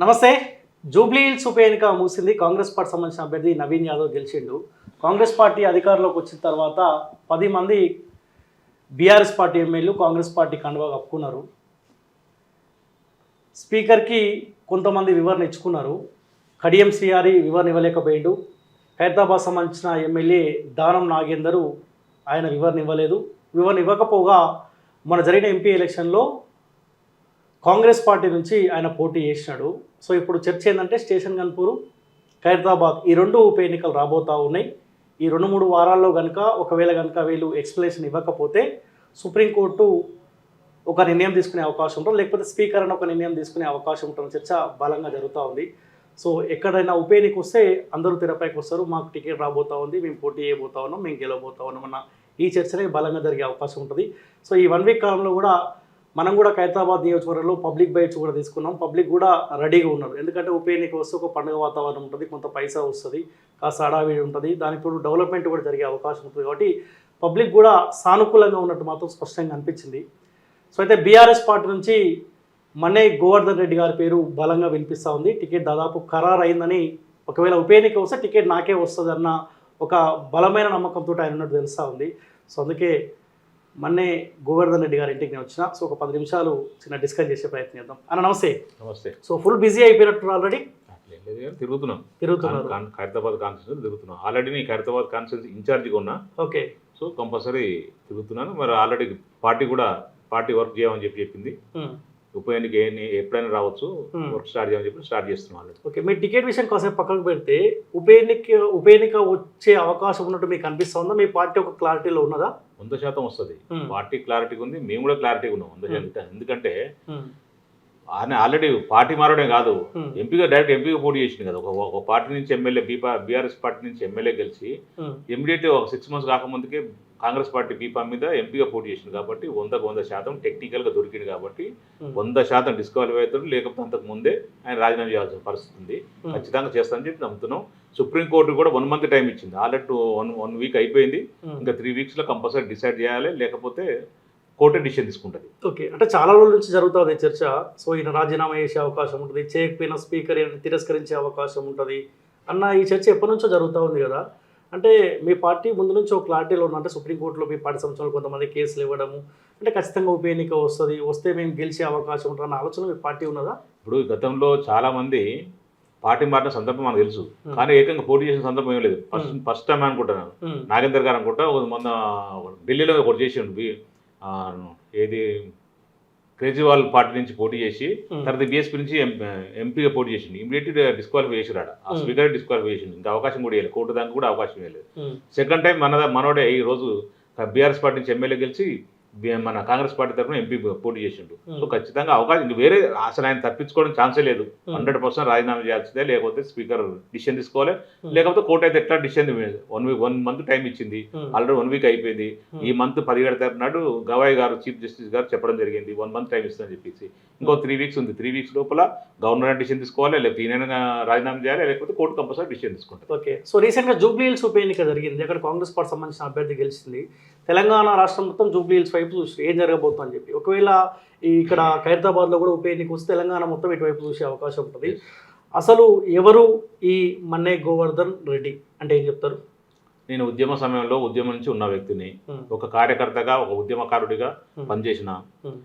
నమస్తే. జూబ్లీ హిల్స్ ఉప ఎన్నిక ముగిసింది. కాంగ్రెస్ పార్టీ సంబంధించిన అభ్యర్థి నవీన్ యాదవ్ గెలిచిండు. కాంగ్రెస్ పార్టీ అధికారంలోకి వచ్చిన తర్వాత పది మంది బీఆర్ఎస్ పార్టీ ఎమ్మెల్యేలు కాంగ్రెస్ పార్టీ కండువా కప్పుకున్నారు. స్పీకర్కి కొంతమంది వివరణ ఇచ్చుకున్నారు. కడియం సిఆర్ఈ వివరణ ఇవ్వలేకపోయిండు. ఖైరతాబాద్ సంబంధించిన ఎమ్మెల్యే దానం నాగేందరు ఆయన వివరణ ఇవ్వలేదు. వివరణ ఇవ్వకపోగా మన జరిగిన ఎంపీ ఎలక్షన్లో కాంగ్రెస్ పార్టీ నుంచి ఆయన పోటీ చేసినాడు. సో ఇప్పుడు చర్చ ఏంటంటే స్టేషన్ గన్పూరు ఖైరతాబాద్ ఈ రెండు ఉప ఎన్నికలు రాబోతూ ఉన్నాయి. ఈ రెండు మూడు వారాల్లో కనుక ఒకవేళ కనుక వీళ్ళు ఎక్స్ప్లెనేషన్ ఇవ్వకపోతే సుప్రీంకోర్టు ఒక నిర్ణయం తీసుకునే అవకాశం ఉంటుంది. లేకపోతే స్పీకర్ అని ఒక నిర్ణయం తీసుకునే అవకాశం ఉంటుంది. చర్చ బలంగా జరుగుతూ ఉంది. సో ఎక్కడైనా ఉప ఎన్నిక వస్తే అందరూ తెరపైకి వస్తారు. మాకు టికెట్ రాబోతా ఉంది. మేము పోటీ చేయబోతా ఉన్నాం. మేము గెలవబోతా ఉన్నాం అన్న ఈ చర్చనే బలంగా జరిగే అవకాశం ఉంటుంది. సో ఈ వన్ వీక్ కాలంలో కూడా మనం కూడా ఖైరతాబాద్ నియోజకవర్గంలో పబ్లిక్ బైట్స్ కూడా తీసుకున్నాం. పబ్లిక్ కూడా రెడీగా ఉన్నారు. ఎందుకంటే ఉప ఎన్నిక వస్తే ఒక పండుగ వాతావరణం ఉంటుంది కొంత పైసా వస్తుంది కాస్త అడావిడి ఉంటుంది. దానికి తోడు డెవలప్మెంట్ కూడా జరిగే అవకాశం ఉంటుంది కాబట్టి పబ్లిక్ కూడా సానుకూలంగా ఉన్నట్టు మాత్రం స్పష్టంగా అనిపించింది. సో అయితే బీఆర్ఎస్ పార్టీ నుంచి మన్నే గోవర్ధన్ రెడ్డి గారి పేరు బలంగా వినిపిస్తూ ఉంది. టికెట్ దాదాపు ఖరారు అయిందని ఒకవేళ ఉప ఎన్నిక వస్తే టికెట్ నాకే వస్తుందన్న ఒక బలమైన నమ్మకంతో ఆయన ఉన్నట్టు తెలుస్తూ ఉంది. సో అందుకే మొన్నే గోవర్ధన్ రెడ్డి గారి ఇంటికి నేను వచ్చిన. సో ఒక పది నిమిషాలు చిన్న డిస్కస్ చేసే ప్రయత్నం చేద్దాం. అన్న నమస్తే. నమస్తే. సో ఫుల్ బిజీ అయిపోయినట్టు ఆల్రెడీ? తిరుగుతున్నాం. కాన్- ఖైరతాబాద్ కాన్స్టిట్యూన్సీ తిరుగుతున్నాం. ఆల్రెడీ నేను ఖైరతాబాద్ కాన్స్టిట్యూన్సీ ఇన్ఛార్జిగా ఉన్నా. ఓకే. సో కంపల్సరీ తిరుగుతున్నాను. మరి ఆల్రెడీ పార్టీ కూడా పార్టీ వర్క్ చేయమని చెప్పి చెప్పింది. ఉప ఎన్నిక ఏ- ఎప్పుడైనా రావచ్చు Hmm. వర్క్ స్టార్ట్ చేయమని చెప్పి స్టార్ట్ చేస్తున్నాం ఓకే మీ టికెట్ విషయం కాసేపు పక్కకు పెడితే ఉప ఎన్నిక ఉప ఎన్నిక వచ్చే అవకాశం ఉన్నట్టు మీకు అనిపిస్తుందా మీ పార్టీ ఒక క్లారిటీలో ఉన్నదా వంద శాతం వస్తుంది Hmm. పార్టీ క్లారిటీగా ఉంది మేము కూడా క్లారిటీగా ఉన్నాం వంద శాతం ఎందుకంటే ఉమ్. ఆయన ఆల్రెడీ పార్టీ మారడే కాదు Hmm. ఎంపీగా డైరెక్ట్ ఎంపీగా పోటీ చేసింది కదా ఒక ఒక పార్టీ నుంచి ఎమ్మెల్యే బీపా బీఆర్ఎస్ పార్టీ నుంచి ఎమ్మెల్యే గెలిచి. ఇమీడియట్ ఒక సిక్స్ మంత్స్ కాకముందుకే కాంగ్రెస్ పార్టీ బీపా మీద ఎంపీగా పోటీ చేసింది కాబట్టి వందకు వంద శాతం టెక్నికల్గా దొరికింది కాబట్టి. వంద శాతం డిస్క్వాలిఫై అవుతాడు లేకపోతే అంతకు ముందే ఆయన రాజీనామా చేయాల్సిన పరిస్థితి ఉంది. ఖచ్చితంగా చేస్తానని చెప్పి నమ్ముతున్నాం. సుప్రీంకోర్టు కూడా వన్ మంత్ టైం ఇచ్చింది. ఆల్రెడీ వన్ వన్ వీక్ అయిపోయింది. ఇంకా త్రీ వీక్స్లో కంపల్సరీ డిసైడ్ చేయాలి లేకపోతే కోర్టే డిసిషన్ తీసుకుంటుంది. ఓకే. అంటే చాలా రోజుల నుంచి జరుగుతుంది ఈ చర్చ. సో ఈయన రాజీనామా చేసే అవకాశం ఉంటుంది. చేయకపోయినా స్పీకర్ తిరస్కరించే అవకాశం ఉంటుంది. అన్న ఈ చర్చ ఎప్పటి నుంచో జరుగుతూ ఉంది కదా. అంటే మీ పార్టీ ముందు నుంచి ఒక క్లారిటీలో ఉన్న అంటే సుప్రీంకోర్టులో మీ పార్టీ సంవత్సరాలు కొంతమంది కేసులు ఇవ్వడము అంటే ఖచ్చితంగా ఉప ఎన్నిక వస్తుంది వస్తే మేము గెలిచే అవకాశం ఉంటుంది అన్న ఆలోచన మీ పార్టీ ఉన్నదా ఇప్పుడు గతంలో చాలా మంది పార్టీ మారిన సందర్భం మనకు తెలుసు. కానీ ఏకంగా పోటీ చేసిన సందర్భం ఏం లేదు ఫస్ట్. ఫస్ట్ టైం అనుకుంటున్నాను ఉమ్. నాగేందర్ గారు అనుకుంటా మొన్న ఢిల్లీలో ఒకటి చేసిండు ఏది కేజ్రీవాల్ పార్టీ నుంచి పోటీ చేసి. తర్వాత బీఎస్పీ నుంచి ఎంపీగా పోటీ చేసిండు ఇమీడియట్ డిస్క్వాలిఫై చేసిరాడ ఆ Hmm. స్పీకర్ డిస్క్వాలిఫై చేసిండు ఇంకా అవకాశం కూడా ఇవ్వలేదు కోర్టు దానికి కూడా అవకాశం ఇవ్వలేదు ఉమ్. సెకండ్ టైం మన మనోడే ఈ రోజు బీఆర్ఎస్ పార్టీ నుంచి ఎమ్మెల్యే గెలిచి మన కాంగ్రెస్ పార్టీ తరఫున ఎంపీ పోటీ చేసిండు. సో ఖచ్చితంగా అవకాశం వేరే అసలు ఆయన తప్పించుకోవడం ఛాన్సే లేదు. హండ్రెడ్ పర్సెంట్ రాజీనామా చేయాల్సిందే లేకపోతే స్పీకర్ డిసిషన్ తీసుకోవాలి. లేకపోతే కోర్టు అయితే ఎట్లా decision one week one month time ఇచ్చింది. ఆల్రెడీ వన్ వీక్ అయిపోయింది. ఈ మంత్ పదిహేడు తారీఖు నాడు గవాయ్ గారు చీఫ్ జస్టిస్ గారు చెప్పడం జరిగింది వన్ మంత్ టైం ఇస్తుందని చెప్పేసి ఇంకో త్రీ వీక్స్ ఉంది. త్రీ వీక్స్ లోపల గవర్నర్ డిసిషన్ తీసుకోవాలి లేకపోతే ఈయన రాజీనామా చేయాలి లేకపోతే కోర్టు కంపల్సరీ డిసిషన్ తీసుకుంటుంది ఓకే సో రీసెంట్గా జూబ్లీ హిల్స్ ఉప ఎన్నిక జరిగింది. అక్కడ కాంగ్రెస్ పార్టీ సంబంధించిన అభ్యర్థి గెలిచింది. తెలంగాణ రాష్ట్రం మొత్తం జూబ్లీ హిల్స్ వైపు చూసి ఏం జరగబోతుందని చెప్పి. ఒకవేళ ఇక్కడ ఖైరతాబాద్లో కూడా ఉప ఎన్నిక వస్తే తెలంగాణ మొత్తం ఇటువైపు చూసే అవకాశం ఉంటుంది. అసలు ఎవరు ఈ మన్నే గోవర్ధన్ రెడ్డి అంటే ఏం చెప్తారు? నేను ఉద్యమ సమయంలో ఉద్యమం నుంచి ఉన్న వ్యక్తిని ఉమ్, ఒక కార్యకర్తగా ఒక ఉద్యమకారుడిగా ఉమ్, పనిచేసిన ఉమ్,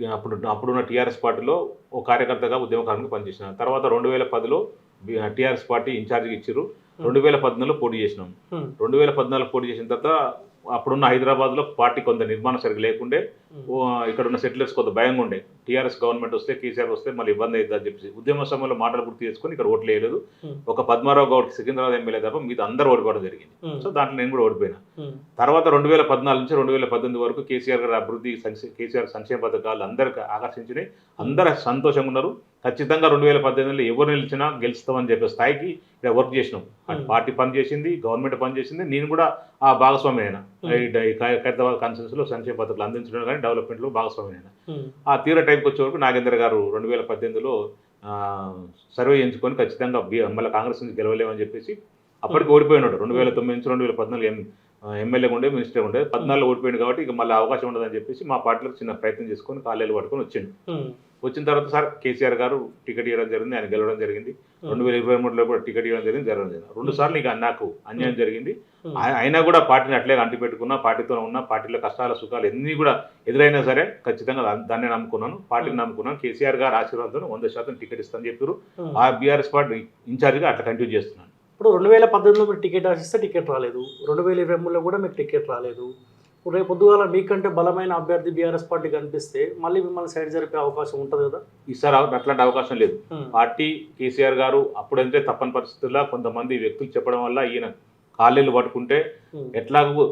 అప్పుడు అప్పుడున్న టీఆర్ఎస్ పార్టీలో ఒక కార్యకర్తగా ఉద్యమకారునిగా పనిచేసిన తర్వాత రెండు వేల పదిలో టీఆర్ఎస్ పార్టీ ఇన్ఛార్జ్గా ఇచ్చారు రెండు వేల పద్నాలుగులో పోటీ చేసినాం. ఉమ్, రెండు వేల పద్నాలుగు పోటీ చేసిన తర్వాత అప్పుడున్న హైదరాబాద్లో పార్టీ కొంత నిర్మాణం సరిగ్గా లేకుండే ఓ, ఇక్కడ ఉన్న సెటిలర్స్ కొంత భయంగా ఉండే టీఆర్ఎస్ గవర్నమెంట్ వస్తే కేసీఆర్ వస్తే మళ్ళీ ఇబ్బంది అవుతుంది అని చెప్పేసి. ఉద్యమ సమయంలో మాటలు గుర్తు చేసుకొని ఇక్కడ ఓట్లు వేయలేదు. ఒక పద్మారావు గౌడ్ సికింద్రాబాద్ ఎమ్మెల్యే తప్ప మిగతా అందరూ ఓడిపోవడం జరిగింది. సో దాంట్లో నేను కూడా ఓడిపోయినా. తర్వాత రెండు వేల పద్నాలుగు నుంచి రెండు వేల పద్దెనిమిది వరకు కేసీఆర్ గారి అభివృద్ధి కేసీఆర్ సంక్షేమ పథకాలు అందరికి ఆకర్షించినాయి. అందరూ సంతోషంగా ఉన్నారు. ఖచ్చితంగా రెండు వేల పద్దెనిమిదిలో ఎవరు నిలిచినా గెలుస్తామని చెప్పే స్థాయికి ఇక్కడ వర్క్ చేసినాం. పార్టీ పని చేసింది గవర్నమెంట్ పని చేసింది నేను కూడా ఆ భాగస్వామి అయినా. ఖైరతాబాద్ కాన్స్టిట్యూన్సీలో సంక్షేమ పథకాలు అందించడం కానీ డెవలప్మెంట్లో భాగస్వామి అయినా ఉమ్, ఆ తీర టైంకి వచ్చే వరకు నాగేంద్ర గారు రెండు వేల పద్దెనిమిదిలో సర్వే ఎంచుకొని ఖచ్చితంగా మళ్ళీ కాంగ్రెస్ నుంచి గెలవలేమని చెప్పేసి అప్పటికి ఓడిపోయినాడు రెండు వేల తొమ్మిది నుంచి రెండు వేల పద్నాలుగు ఎం ఎమ్మెల్యే ఉండే మినిస్టర్ ఉండే. పద్నాలుగులో ఓడిపోయింది కాబట్టి ఇక మళ్ళీ అవకాశం ఉండదని చెప్పేసి మా పార్టీలో చిన్న ప్రయత్నం చేసుకొని కాలేలు పట్టుకొని వచ్చిండు. వచ్చిన తర్వాత సార్ కేసీఆర్ గారు టికెట్ ఇవ్వడం జరిగింది ఆయన గెలవడం జరిగింది. రెండు వేల ఇరవై మూడులో కూడా టికెట్ ఇవ్వడం జరిగింది జరగడం జరిగింది. రెండు సార్లు నీకు నాకు అన్యాయం జరిగింది. అయినా కూడా పార్టీని అట్లే అంటి పెట్టుకున్నా పార్టీతో ఉన్నా పార్టీలో కష్టాల సుఖాలు ఎన్ని కూడా ఎదురైనా సరే ఖచ్చితంగా దాన్నే నమ్ముకున్నాను. పార్టీని నమ్ముకున్నాను. కేసీఆర్ గారు ఆశీర్వాదంతో వంద శాతం టికెట్ ఇస్తానని చెప్పారు. ఆ బీఆర్ఎస్ పార్టీ ఇన్ఛార్జ్గా అట్లా కంటిన్యూ చేస్తున్నాను. ఇప్పుడు రెండు వేల పద్దెనిమిదిలో మీరు టికెట్ ఆశిస్తే టికెట్ రాలేదు. రెండు వేల ఇరవై మూడులో కూడా మీకు టికెట్ రాలేదు. రేపు పొద్దుగాల మీకంటే బలమైన అభ్యర్థి బీఆర్ఎస్ పార్టీ కనిపిస్తే మళ్ళీ మిమ్మల్ని సైడ్ జరిపే అవకాశం ఉంటుంది కదా? ఈసారి అట్లాంటి అవకాశం లేదు. పార్టీ కేసీఆర్ గారు అప్పుడంటే తప్పని పరిస్థితుల్లో కొంతమంది వ్యక్తులు చెప్పడం వల్ల ఈయన కాళ్ళేళ్ళు పట్టుకుంటే. ఎట్లాగూ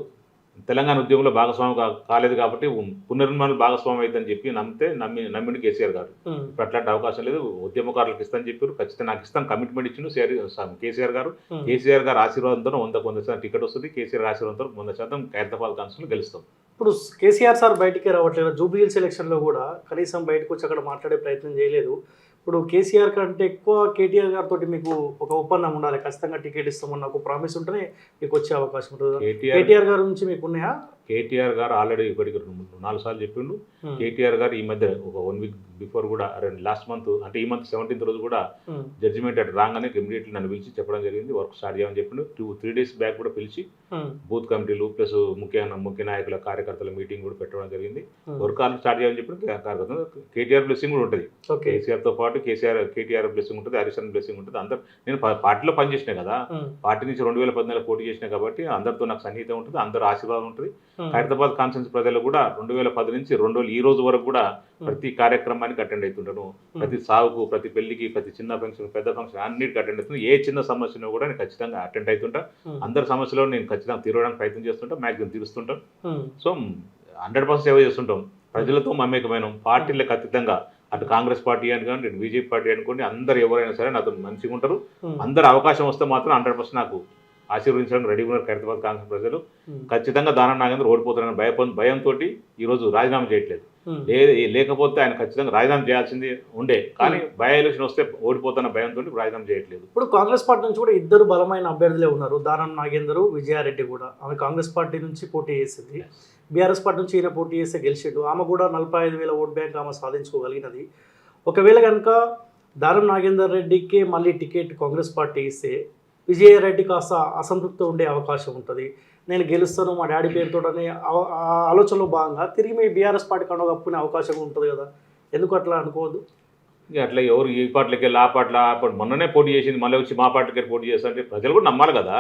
తెలంగాణ ఉద్యమంలో భాగస్వామి కాలేదు కాబట్టి పునర్నిర్మాణం భాగస్వామి అవుతుందని చెప్పి నమ్మితే నమ్మి నమ్మిండు కేసీఆర్ గారు. ఇప్పుడు అట్లాంటి అవకాశం లేదు. ఉద్యమకారులకు ఇస్తానని చెప్పారు. ఖచ్చితంగా నాకు ఇస్తాను. కమిట్మెంట్ సిఆర్ కేసీఆర్ గారు. కేసీఆర్ గారు ఆశీర్వాదంతో వంద వంద శాతం టికెట్ వస్తుంది. కేసీఆర్ ఆశీర్వాదంతో వంద శాతం ఖైరతాబాద్ కాన్స్టిట్యూన్సీలో గెలుస్తాం. ఇప్పుడు కేసీఆర్ సార్ బయటికి రావట్లేదు. జూబ్లీహిల్స్ ఎలక్షన్లో కూడా కనీసం బయటకు వచ్చి అక్కడ మాట్లాడే ప్రయత్నం చేయలేదు. ఇప్పుడు కేసీఆర్ కంటే ఎక్కువ కేటీఆర్ గారితో మీకు ఒక ఒప్పందం ఉండాలి. ఖచ్చితంగా టికెట్ ఇస్తామన్న ఒక ప్రామిస్ ఉంటేనే మీకు వచ్చే అవకాశం ఉంటుంది. కేటీఆర్ కేటీఆర్ గారి నుంచి మీకు ఉన్నాయా? కేటీఆర్ గారు ఆల్రెడీ ఇప్పటికి రెండు నాలుగు సార్లు చెప్పిండు. కేటీఆర్ గారు ఈ మధ్య ఒక వన్ వీక్ బిఫోర్ కూడా లాస్ట్ మంత్ అంటే ఈ మంత్ సెవెంటీన్త్ రోజు కూడా. జడ్జిమెంట్ అటు రాగానే ఇమీడియట్లీ నన్ను పిలిచి చెప్పడం జరిగింది వర్క్ స్టార్ట్ చేయమని చెప్పిండు టూ త్రీ డేస్ బ్యాక్ కూడా పిలిచి. బూత్ కమిటీలు ప్లస్ ముఖ్య ముఖ్య నాయకుల కార్యకర్తల మీటింగ్ కూడా పెట్టడం జరిగింది. వర్క్ ఆల్రెడీ స్టార్ట్ చేయమని చెప్పి కార్యకర్తలు కేటీఆర్ బ్లెస్సింగ్ కూడా ఉంటుంది కేసీఆర్తో పాటు కేసీఆర్ కేటీఆర్ బ్లెస్సింగ్ ఉంటుంది హరిశన్ బ్లెస్సింగ్ ఉంటుంది అందరు నేను పార్టీలో పనిచేసిన కదా. పార్టీ నుంచి రెండు వేల పద్నాలుగు పోటీ చేసిన కాబట్టి అందరితో నాకు సన్నిహితం ఉంటుంది అందరు ఆశీర్వాదం ఉంటుంది ఉమ్. హైదరాబాద్ కాన్సెన్స్ ప్రజలు కూడా రెండు వేల పది నుంచి రెండు వేల ఈ రోజు వరకు కూడా ప్రతి కార్యక్రమానికి అటెండ్ అవుతుంటాను ప్రతి సాగుకు ప్రతి పెళ్ళికి ప్రతి చిన్న ఫంక్షన్ పెద్ద ఫంక్షన్ అన్నిటికీ అటెండ్ అవుతుంది. ఏ చిన్న సమస్యను కూడా నేను ఖచ్చితంగా అటెండ్ అవుతుంటా. అందరి సమస్యలో నేను ఖచ్చితంగా తీరడానికి ప్రయత్నం చేస్తుంటా. మ్యాక్సిమం తీరుస్తుంటాం. సో హండ్రెడ్ పర్సెంట్ సేవ చేస్తుంటాం. ప్రజలతో మమేకమైన. పార్టీలకు అతీతంగా అటు కాంగ్రెస్ పార్టీ అనుకోండి ఇటు బీజేపీ పార్టీ అనుకోండి అందరు ఎవరైనా సరే నాతో మంచిగా ఉంటారు. అందరు అవకాశం వస్తే మాత్రం హండ్రెడ్ పర్సెంట్ నాకు ఆశీర్వదించడానికి రెడీ ఉన్నారు ఖైరతాబాద్ కాంగ్రెస్ ప్రజలు. ఖచ్చితంగా దానం నాగేంద్ర ఓడిపోతారని భయ భయంతో ఈరోజు రాజీనామా చేయట్లేదు. లేకపోతే ఆయన ఖచ్చితంగా రాజీనామా చేయాల్సింది ఉండే. కానీ బై ఎలక్షన్ వస్తే ఓడిపోతున్న భయంతో రాజీనామా చేయట్లేదు. ఇప్పుడు కాంగ్రెస్ పార్టీ నుంచి కూడా ఇద్దరు బలమైన అభ్యర్థులే ఉన్నారు. దానం నాగేందర్ విజయారెడ్డి కూడా. ఆమె కాంగ్రెస్ పార్టీ నుంచి పోటీ చేసింది. బీఆర్ఎస్ పార్టీ నుంచి ఈయన పోటీ చేస్తే గెలిచిండు. ఆమె కూడా నలభై ఐదు వేల ఓట్ బ్యాంక్ ఆమె సాధించుకోగలిగినది. ఒకవేళ కనుక దానం నాగేందర్ రెడ్డికి మళ్ళీ టికెట్ కాంగ్రెస్ పార్టీ ఇస్తే విజయారెడ్డి కాస్త అసంతృప్తి ఉండే అవకాశం ఉంటుంది. నేను గెలుస్తాను మా డాడీ పేరుతోటనే ఆలోచనలో భాగంగా తిరిగి మీ బీఆర్ఎస్ పార్టీ కండ కప్పుకునే అవకాశం ఉంటుంది కదా. ఎందుకు అట్లా అనుకోవద్దు? ఇక అట్లా ఎవరు ఈ పార్టీలకి వెళ్ళి ఆ పార్టీ మొన్ననే పోటీ చేసింది మళ్ళీ వచ్చి మా పార్టీకి పోటీ చేస్తా అంటే ప్రజలు కూడా నమ్మాలి కదా.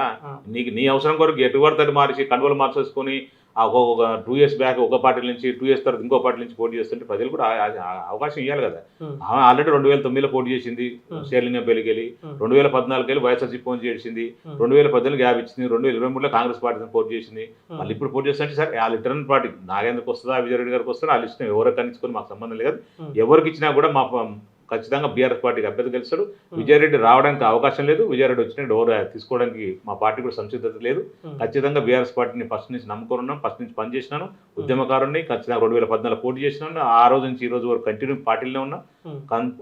నీకు నీ అవసరం కొరకు ఎటు పడితే మార్చి కండువలు మార్చేసుకొని ఒక ఒక టూ ఇయర్స్ బ్యాక్ ఒక పార్టీ నుంచి టూ ఇయర్స్ తర్వాత ఇంకో పార్టీ నుంచి పోటీ చేస్తుంటే ప్రజలు కూడా అవకాశం ఇవ్వాలి కదా. ఆమె ఆల్రెడీ రెండు వేల తొమ్మిదిలో పోటీ చేసింది పెళ్ళికి వెళ్ళి. రెండు వేల పద్నాలుగు వెళ్ళి వైఎస్ఆర్సీ పోటీ చేసింది. రెండు వేల పద్దెనిమిది యాభై ఇచ్చింది రెండు వేల ఇరవై మూడులో కాంగ్రెస్ పార్టీ పోటీ చేసింది. మళ్ళీ ఇప్పుడు పోటీ చేస్తుంటే సరే ఆ లిటరల్ పార్టీ నాగేంద్రకి వస్తుందా విజయరెడ్డి గారికి వస్తుందా వాళ్ళు ఇష్టం ఎవరికి కనిపించుకొని మాకు సంబంధం లేదు. ఎవరికి ఇచ్చినా కూడా మా ఖచ్చితంగా బీఆర్ఎస్ పార్టీకి అభ్యర్థి గెలుస్తాడు. విజయారెడ్డి రావడానికి అవకాశం లేదు. విజయారెడ్డి వచ్చిన ఎవరు తీసుకోవడానికి మా పార్టీ కూడా సంసిద్ధత లేదు. ఖచ్చితంగా బీఆర్ఎస్ పార్టీని ఫస్ట్ నుంచి నమ్ముకొని ఉన్నాం. ఫస్ట్ నుంచి పనిచేసినాను. ఉద్యమకారుని ఖచ్చితంగా రెండు వేల పద్నాలుగు పోటీ చేసినాను. ఆ రోజు నుంచి ఈ రోజు వరకు కంటిన్యూ పార్టీలోనే ఉన్నా.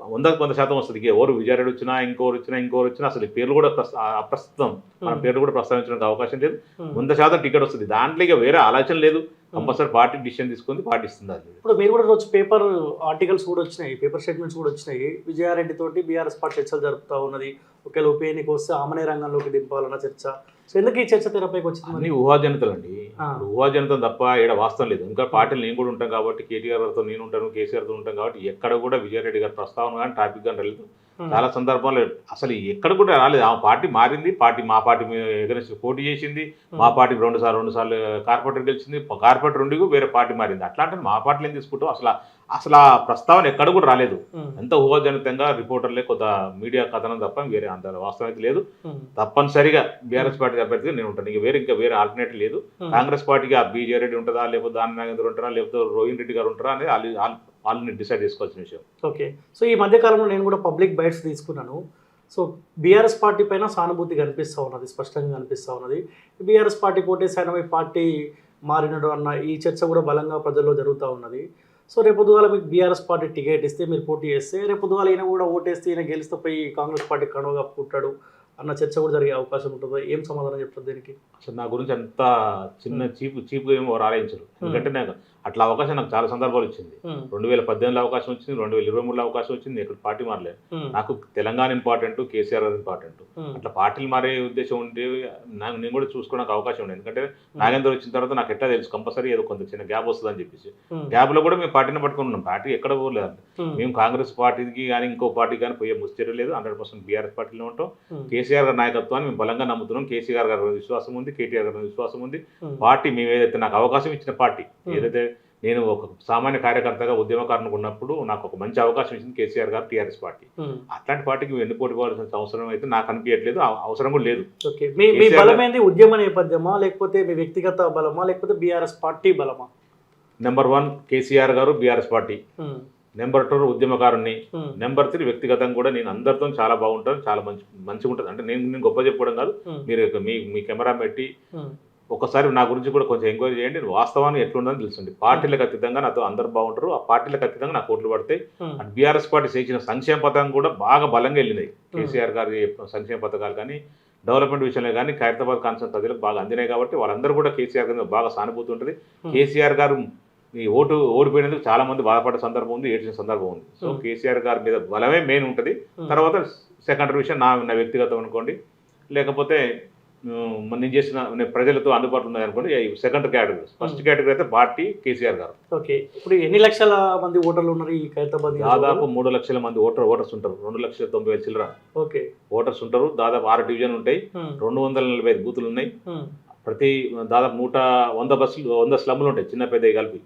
వందకు వంద శాతం వస్తుంది. ఎవరు విజయారెడ్డి వచ్చినా ఇంకోరు వచ్చినా ఇంకోరు వచ్చినా అసలు పేర్లు కూడా ప్రస్త- ఆ- అప్రస్తుతం. మన ఉమ్. పేర్లు కూడా ప్రస్తావించడానికి అవకాశం లేదు. ఉమ్. వంద శాతం టికెట్ వస్తుంది. దాంట్లో ఇక వేరే ఆలోచన లేదు. కంపల్సరీ పార్టీ డిసిషన్ తీసుకుంది పార్టీ ఇస్తుంది అది. ఇప్పుడు మీరు కూడా రోజు పేపర్ ఆర్టికల్స్ కూడా వచ్చినాయి పేపర్ స్టేట్మెంట్స్ కూడా వచ్చినాయి. విజయారెడ్డి తోటి బీఆర్ఎస్ పార్టీ చర్చలు జరుపుతా ఉన్నది. ఒకవేళ ఉప ఎన్నిక వస్తే ఆమెనే రంగంలోకి దింపాలన్న చర్చ సో ఎందుకు ఈ చర్చ తెరపైకి వచ్చింది? ఊహాజనితలు అండి ఊహాజనితం తప్ప ఇక్కడ వాస్తవం లేదు ఇంకా పార్టీలు నేను కూడా ఉంటాం కాబట్టి కేటీఆర్ గారితో నేను ఉంటాను కేసీఆర్తో ఉంటాం కాబట్టి ఎక్కడ కూడా విజయారెడ్డి గారి ప్రస్తావన కానీ టాపిక్ కానీ రాలేదు. చాలా సందర్భాలు అసలు ఎక్కడ కూడా రాలేదు. ఆ పార్టీ మారింది. పార్టీ మా పార్టీ ఎగరెస్ట్ పోటీ చేసింది. మా పార్టీకి రెండు సార్లు రెండు సార్లు కార్పొరేటర్ గెలిచింది. కార్పొరేటర్ ఉండి వేరే పార్టీ మారింది. అట్లా అంటే మా పార్టీలు ఏం తీసుకుంటాం అసలు అసలు ఆ ప్రస్తావన ఎక్కడ కూడా రాలేదు. ఉమ్. ఎంత ఊహాజనితంగా రిపోర్టర్లే కొంత మీడియా కథనం తప్ప వేరే అంత వాస్తవం అయితే లేదు. తప్పనిసరిగా బీఆర్ఎస్ పార్టీ అభ్యర్థిగా నేను ఉంటాను. ఇక వేరే ఇంకా వేరే ఆల్టర్నేటివ్ లేదు. కాంగ్రెస్ పార్టీకి ఆ బీజే రెడ్డి ఉంటుందా? లేకపోతే దాని నాగేంద్ర ఉంటారా? లేకపోతే రోహిన్ రెడ్డి గారు ఉంటారా? అనేది వాళ్ళు- వాళ్ళని డిసైడ్ చేసుకోవాల్సిన విషయం. ఓకే. సో ఈ మధ్య కాలంలో నేను కూడా పబ్లిక్ బైట్స్ తీసుకున్నాను. సో బీఆర్ఎస్ పార్టీ పైన సానుభూతి కనిపిస్తూ ఉన్నది స్పష్టంగా కనిపిస్తూ ఉన్నది. బీఆర్ఎస్ పార్టీ ఆయన మీ పార్టీ మారినడు అన్న ఈ చర్చ కూడా బలంగా ప్రజల్లో జరుగుతూ ఉన్నది. సో రేపు పొద్దుగాల మీకు బీఆర్ఎస్ పార్టీ టికెట్ ఇస్తే మీరు పోటీ చేస్తే రేపు పొద్దుగాల ఈయన కూడా ఓటేస్తే ఈయన గెలిస్తే పోయి కాంగ్రెస్ పార్టీ కనువగా పుట్టాడు అన్న చర్చ కూడా జరిగే అవకాశం ఉంటుంది. ఏం సమాధానం చెప్తుంది దీనికి? అసలు నా గురించి అంత చిన్న చీప్ చీప్ ఏమో ఆలోచించరు ఎందుకంటే నాకు అట్లా అవకాశం నాకు చాలా సందర్భాలు ఇచ్చింది రెండు వేల పద్దెనిమిదిలో అవకాశం వచ్చింది రెండు వేల ఇరవై మూడులో అవకాశం వచ్చింది ఇక్కడ పార్టీ మారలేదు. నాకు తెలంగాణ ఇంపార్టెంట్ కేసీఆర్ ఇంపార్టెంట్. అట్లా పార్టీలు మారే ఉద్దేశం ఉంటే నాకు నేను కూడా చూసుకోవడానికి అవకాశం ఉంది ఎందుకంటే నాగేందర్ వచ్చిన తర్వాత నాకు ఎట్లా తెలుసు కంపల్సరీ ఏదో కొంత చిన్న గ్యాప్ వస్తుందని చెప్పేసి. గ్యాప్లో కూడా మేము పార్టీని పట్టుకుని ఉన్నాం. పార్టీ ఎక్కడ పోలేదు మేము కాంగ్రెస్ పార్టీకి కానీ ఇంకో పార్టీకి కానీ పోయే ముచ్చట లేదు. హండ్రెడ్ పర్సెంట్ బీఆర్ఎస్ పార్టీలో ఉంటాం. కేసీఆర్ గారి నాయకత్వాన్ని మేము బలంగా నమ్ముతున్నాం. కేసీఆర్ గారి విశ్వాసం ఉంది కేటీఆర్ గారి విశ్వాసం ఉంది. పార్టీ మేము ఏదైతే నాకు అవకాశం ఇచ్చిన పార్టీ ఏదైతే నేను ఒక సామాన్య కార్యకర్తగా ఉద్యమకారునికి ఉన్నప్పుడు నాకు ఒక మంచి అవకాశం ఇచ్చింది కేసీఆర్ గారు టీఆర్ఎస్ పార్టీ. అట్లాంటి పార్టీకి వెన్నుపోటు పోవాల్సిన అవసరం అయితే నాకు అనిపించట్లేదు. అవ- అవసరం కూడా లేదు. మీ బలమైంది ఉద్యమ నేపథ్యమా? లేకపోతే మీ వ్యక్తిగత బలమా? లేకపోతే బీఆర్ఎస్ పార్టీ బలమా? Number one KCR garu BRS party. Number two ఉద్యమకారుణ్ణి. Number three వ్యక్తిగతంగా కూడా నేను అందరితో చాలా బాగుంటాను చాలా మంచి మంచిగా ఉంటుంది అంటే నేను నేను గొప్ప చెప్పుకోవడం కాదు. మీరు మీ మీ కెమెరా పెట్టి ఒకసారి నా గురించి కూడా కొంచెం ఎంక్వైరీ చేయండి. వాస్తవాన్ని ఎట్లుందని తెలుస్తుంది పార్టీలకు అతీతంగా నాతో అందరు బాగుంటారు. ఆ పార్టీలకు అతీతంగా నాకు ఓట్లు పడతాయి. ఉమ్, అటు బీఆర్ఎస్ పార్టీ చేసిన సంక్షేమ పథకం కూడా బాగా బలంగా వెళ్ళినాయి కేసీఆర్ గారి సంక్షేమ పథకాలు కానీ డెవలప్మెంట్ విషయంలో కానీ ఖైరతాబాద్ కాన్సన్ ప్రజలకు బాగా అందినాయి కాబట్టి వాళ్ళందరూ కూడా కేసీఆర్ గారి బాగా సానుభూతి ఉంటుంది. కేసీఆర్ గారు ఈ ఓటు ఓడిపోయినందుకు చాలా మంది బాధపడే సందర్భం ఉంది ఏడ్చిన సందర్భం ఉంది. So Hmm. కేసీఆర్ గారి మీద బలమే మెయిన్ ఉంటుంది. తర్వాత సెకండరీ విషయం నా నా వ్యక్తిగతం అనుకోండి. లేకపోతే నేను చేసిన నేను ప్రజలతో అందుబాటులో ఉన్నాయి అనుకోండి సెకండ్ కేటగిరీ ఫస్ట్ కేటగిరీ అయితే పార్టీ కేసీఆర్ గారు. ఓకే. ఇప్పుడు ఎన్ని లక్షల మంది ఓటర్లు ఉన్నారు ఈ ఖైరతాబాద్ దాదాపు? మూడు లక్షల మంది ఓటర్ ఓటర్స్ ఉంటారు. రెండు లక్షల తొంభై వేల చిల్లర. ఓకే. ఓటర్స్ ఉంటారు. దాదాపు ఆరు డివిజన్ ఉంటాయి. రెండు వందల నలభై ఐదు బూతులు ఉన్నాయి. ప్రతి దాదాపు నూట వంద బస్సులు వంద స్లమ్లు ఉంటాయి. చిన్న పెద్ద కలిపి.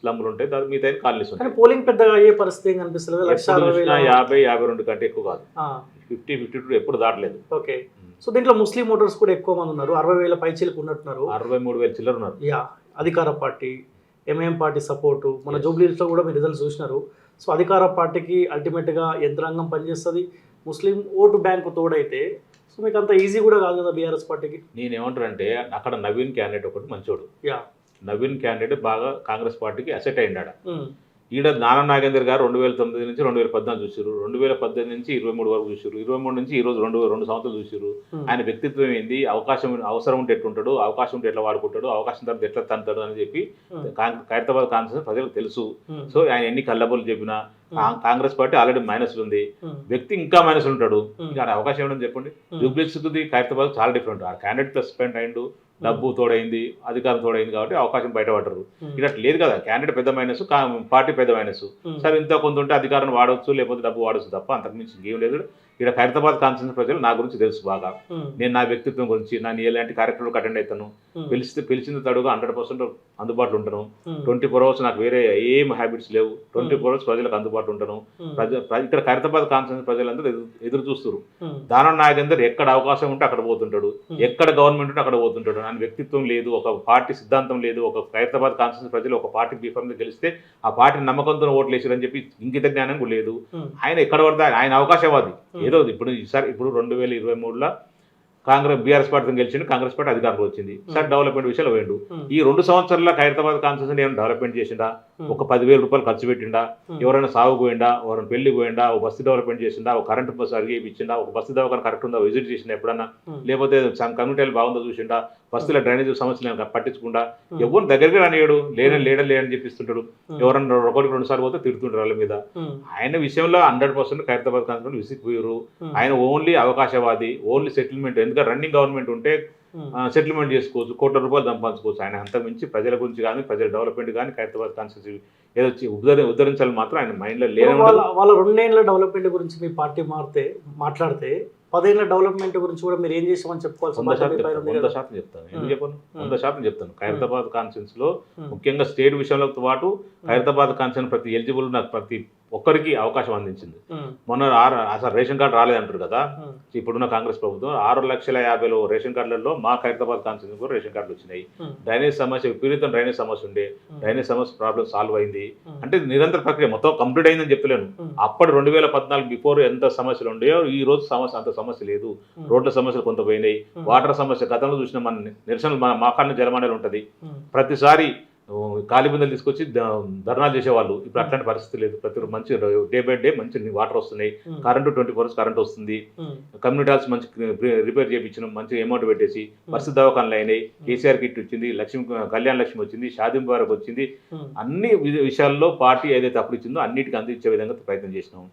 స్లమ్లు ఉంటాయి. దాదాపు మిగతా కాలనీస్ ఉంటాయి. పోలింగ్ పెద్దగా అయ్యే పరిస్థితి కనిపిస్తుంది వేల యాభై యాభై రెండు కంటే ఎక్కువ కాదు. ఫిఫ్టీ ఫిఫ్టీ టూ ఎప్పుడు దాటలేదు. ఓకే. సో దీంట్లో ముస్లిం ఓటర్స్ కూడా ఎక్కువ మంది ఉన్నారు. అరవై వేల పైచీలకు ఉన్నట్టున్నారు. అరవై మూడు వేల చిల్లర ఉన్నారు. యా అధికార పార్టీ ఎంఐఎం పార్టీ సపోర్టు మన. జూబ్లీస్లో కూడా మీరు రిజల్ట్స్ చూసినారు. సో అధికార పార్టీకి అల్టిమేట్గా యంత్రాంగం పనిచేస్తుంది. ముస్లిం ఓటు బ్యాంకు తోడైతే సో మీకు అంత ఈజీ కూడా కాదు కదా బీఆర్ఎస్ పార్టీకి? నేను ఏమంటానంటే అక్కడ నవీన్ క్యాండిడేట్ ఒకటి మంచోడు. యా. నవీన్ క్యాండిడేట్ బాగా కాంగ్రెస్ పార్టీకి అసెట్ అయ్యిండాడు. ఉమ్, ఈడ నానా నాగేందర్ గారు రెండు వేల తొమ్మిది నుంచి రెండు వేల పద్నాలుగు చూసారు రెండు వేల పద్దెనిమిది నుంచి ఇరవై మూడు వరకు చూసారు ఇరవై మూడు నుంచి ఈ రోజు రెండు రెండు సంవత్సరాలు చూసారు ఆయన వ్యక్తిత్వం ఏంది? అవకాశం అవసరం ఉంటే ఎట్లుంటాడు? అవకాశం ఉంటే ఎట్లా వాడుకుంటాడు? అవకాశం తర్వాత ఎట్లా తంతాడు? అని చెప్పి ఖైరతాబాద్ కాన్ఫరెన్స్ ప్రజలకు తెలుసు. సో ఆయన ఎన్ని కళ్ళబోలు చెప్పినా కాంగ్రెస్ పార్టీ ఆల్రెడీ మైనస్ ఉంది. వ్యక్తి ఇంకా మైనస్ ఉంటాడు. ఇంకా అవకాశం ఏమని చెప్పండి? జూబ్లీస్కి ఖైరతాబాద్ చాలా డిఫరెంట్. ఆ క్యాండిడేట్ ప్లస్ స్పెండ్ అయిండు. డబ్బు తోడైంది అధికారం తోడైంది కాబట్టి అవకాశం బయటపడరు ఇక్కడ లేదు కదా క్యాండిడేట్ పెద్ద మైనస్ పార్టీ పెద్ద మైనస్. సరే ఇంత కొంత ఉంటే అధికారం వాడవచ్చు లేకపోతే డబ్బు వాడవచ్చు తప్ప అంతకుమించి ఇంకేం లేదు. ఇక్కడ ఖైరతాబాద్ కాన్ఫరెన్స్ ప్రజలు నా గురించి తెలుసు బాగా. నేను నా వ్యక్తిత్వం గురించి నేను ఎలాంటి కార్యక్రమాలకు అటెండ్ అవుతాను పిలిస్తే పిలిచిన తడుగా హండ్రెడ్ పర్సెంట్ అందుబాటులో ఉంటాను. ట్వంటీ ఫోర్ అవర్స్ నాకు వేరే ఏం హ్యాబిట్స్ లేవు. ట్వంటీ ఫోర్ అవర్స్ ప్రజలకు అందుబాటులో ఉంటాను. ఇక్కడ ఖైరతాబాద్ కాన్ఫరెన్స్ ప్రజలందరూ ఎదురు చూస్తారు దానం నాగేందర్ ఎక్కడ అవకాశం ఉంటే అక్కడ పోతుంటాడు. ఎక్కడ గవర్నమెంట్ ఉంటే అక్కడ పోతుంటాడు. ఆయన వ్యక్తిత్వం లేదు ఒక పార్టీ సిద్ధాంతం లేదు ఒక ఖైరతాబాద్ కాన్ఫరెన్స్ ప్రజలు ఒక పార్టీ బీఫామ్ గెలిస్తే ఆ పార్టీ నమ్మకంతో ఓట్లు వేసారని చెప్పి ఇంకిత జ్ఞానం కూడా లేదు. ఆయన ఎక్కడ పడితే ఆయన- అవకాశవాది. ఏదో ఇప్పుడు ఈసారి ఇప్పుడు రెండు వేల ఇరవై మూడులో కాంగ్రెస్ బీఆర్ఎస్ పార్టీతో గెలిచింది కాంగ్రెస్ పార్టీ అధికారంలో వచ్చింది. సార్ డెవలప్మెంట్ విషయాలు వేయండు ఈ రెండు సంవత్సరాల ఖైరతాబాద్ కాన్ఫరెన్స్ ఏమైనా డెవలప్మెంట్ చేసిండా? ఒక పదివేల రూపాయలు ఖర్చు పెట్టిండా? ఎవరైనా సాగుకు పోయిండా? ఎవరైనా పెళ్ళికి పోయిండా? ఒక బస్సు డెవలప్మెంట్ చేసిండా? ఒక కరెంట్ బస్సు అడిగేపించిండా ఒక బస్సు దవాఖాన కరెక్ట్ ఉందా? విజిట్ చేసిండా ఎప్పుడన్నా? లేకపోతే కమ్యూనిటీలు బాగుందో చూసిండా? బస్సుల డ్రైనేజ్ సమస్యలు ఉమ్, ఎవరు దగ్గరికి రానియడు లేనే లేడని లేడని చెప్పిస్తుంటాడు. ఎవరన్నా ఒకటికి రెండు సార్లు పోతే తిడుతుంటారు వాళ్ళ మీద. ఆయన విషయంలో హండ్రెడ్ పర్సెంట్ ఖైరతాబాద్ కాన్ఫరెన్స్ విసిగిపోయారు. ఆయన ఓన్లీ అవకాశవాది ఓన్లీ సెటిల్మెంట్ ఎందుకంటే రన్నింగ్ గవర్నమెంట్ ఉంటే సెటిల్మెంట్ చేసుకోవచ్చు కోట్ల రూపాయలు సంపాదించుకోవచ్చు. ఆయన అంత మించి ప్రజల గురించి కానీ ప్రజల డెవలప్మెంట్ కానీ ఖైరతాబాద్ కాన్స్టిట్యూన్సీ ఏదో ఉద్ధరి ఉద్ధరించాలని మాత్రం ఆయన మైండ్లో లేనే ఇప్పుడు వాళ్ళ ఉండదు వాళ్ళ రెండేళ్ళ డెవలప్మెంట్ గురించి మీ పార్టీ మారితే మాట్లాడితే పదేళ్ళ డెవలప్మెంట్ గురించి కూడా మీరు ఏం చేసామని చెప్పుకోవాల్సిన వంద శాతం చెప్తాను ఉంది వంద కదా. శాతం చెప్తాను ఎందుకు. చెప్పను వంద. శాతం చెప్తాను ఖైరతాబాద్ కాన్ఫరెన్స్లో ముఖ్యంగా స్టేట్ విషయంలో పాటు ఖైరతాబాద్ కాన్ఫరెన్స్ ప్రతి ఎలిజిబుల్ ప్రతి ఒక్కరికి అవకాశం అందించింది. మొన్న ఆరు అసలు రేషన్ కార్డు రాలేదంటారు కదా. ఇప్పుడున్న కాంగ్రెస్ ప్రభుత్వం ఆరు లక్షల యాభైలో రేషన్ కార్డులలో మా ఖైరతాబాద్ కాన్ఫరెన్స్ కూడా రేషన్ కార్డులు వచ్చినాయి. డ్రైనేజ్ సమస్య విపరీతం డ్రైనేజ్ సమస్య ఉండే. డ్రైనేజ్ సమస్య ప్రాబ్లం సాల్వ్ అయింది. అంటే నిరంతర ప్రక్రియ మొత్తం కంప్లీట్ అయిందని చెప్తలేను ఉమ్, అప్పటి రెండు వేల పద్నాలుగు బిఫోర్ ఎంత సమస్యలు ఉండేయో ఈ రోజు సమస్య అంత సమస్య లేదు. రోడ్ల సమస్యలు కొంత పోయినాయి. వాటర్ సమస్య గతంలో చూసిన మన నిరసనలు మన మాకాళ్ళ జలమండలి ఉంటుంది. ప్రతిసారి ఖాళీ బిందెలు తీసుకొచ్చి ధర్నాలు చేసేవాళ్ళు. ఇప్పుడు అట్లాంటి పరిస్థితి లేదు. ప్రతి మంచి డే బై డే మంచి వాటర్ వస్తున్నాయి. Current twenty four hours current వస్తుంది. కమ్యూనిటీ హాల్స్ మంచి రిపేర్ చేయించినాం మంచి అమౌంట్ పెట్టేసి పరిస్థితి దవాఖానలు అయినాయి. కేసీఆర్ కిట్ వచ్చింది. లక్ష్మి కళ్యాణ లక్ష్మి వచ్చింది. షాదీ ముబారక్ వచ్చింది. అన్ని విషయాల్లో పార్టీ ఏదైతే అప్పుడు ఇచ్చిందో అన్నిటికీ అందించే విధంగా ప్రయత్నం చేసినాం.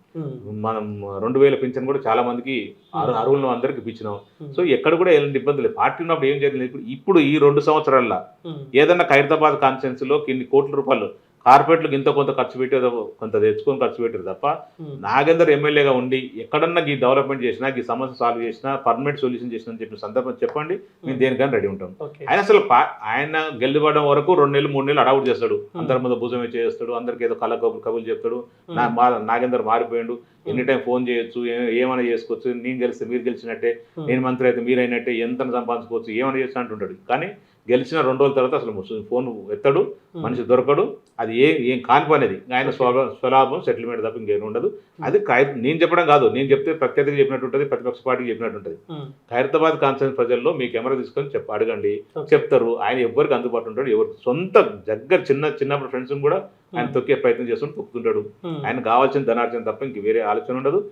మనం రెండు వేల పింఛన్ కూడా చాలా మందికి అరు అరువులను అందరికి ఇప్పించినాం. సో ఎక్కడ కూడా ఎలాంటి ఇబ్బంది లేదు. పార్టీ ఉన్నప్పుడు ఏం జరిగింది? ఇప్పుడు ఇప్పుడు ఈ రెండు సంవత్సరాల్లో ఏదన్నా ఖైరతాబాద్ కాన్స్టిట్యున్సీలో ఇన్ని కోట్ల రూపాయలు కార్పొరేట్లకు ఇంత కొంత ఖర్చు పెట్టేదో కొంత తెచ్చుకొని ఖర్చు పెట్టారు తప్ప నాగేందర్ ఎమ్మెల్యేగా ఉండి ఎక్కడన్నా ఈ డెవలప్మెంట్ చేసినా ఈ సమస్య సాల్వ్ చేసినా పర్మనెంట్ సొల్యూషన్ చేసినా అని చెప్పిన సందర్భం చెప్పండి మేము దేనికైనా రెడీ ఉంటాం. ఆయన అసలు ఆయన గెలుపడం వరకు రెండు నెలలు మూడు నెలలు అడవుట్ చేస్తాడు. అందరి ముందు భుజమే చేస్తాడు అందరికి ఏదో కళ్ళ కబులు కబులు చెప్తాడు. నా నాగేందర్ మారిపోయాడు. ఎనీ టైం ఫోన్ చేయొచ్చు ఏమైనా చేసుకోవచ్చు నేను గెలిస్తే మీరు గెలిచినట్టే నేను మంత్రి అయితే మీరైనట్టే ఎంత సంపాదించుకోవచ్చు ఏమైనా చేస్తా అంటుంటాడు. కానీ గెలిచిన రెండు రోజుల తర్వాత అసలు ఫోన్ ఎత్తడు మనిషి దొరకడు. అది ఏ ఏం కాని పని అది ఆయన స్వ- స్వలాభం సెటిల్మెంట్ తప్ప ఇంకేం ఉండదు. అది నేను చెప్పడం కాదు. నేను చెప్తే ప్రత్యర్థికి చెప్పినట్టు ఉంటుంది ప్రతిపక్ష పార్టీకి చెప్పినట్టు ఉంటుంది. ఖైరతాబాద్ కాన్సెన్స్ ప్రజల్లో మీ కెమెరా తీసుకొని చెప్ప అడగండి. చెప్తారు. ఆయన ఎవరికి అందుబాటులో ఉంటాడు ఎవరు సొంత దగ్గర చిన్న చిన్నప్పుడు ఫ్రెండ్స్ కూడా ఆయన తొక్కే ప్రయత్నం చేస్తుంటే తొక్కుతుంటాడు. ఆయన కావాల్సిన ధనార్జన తప్ప ఇంక వేరే ఆలోచన ఉండదు.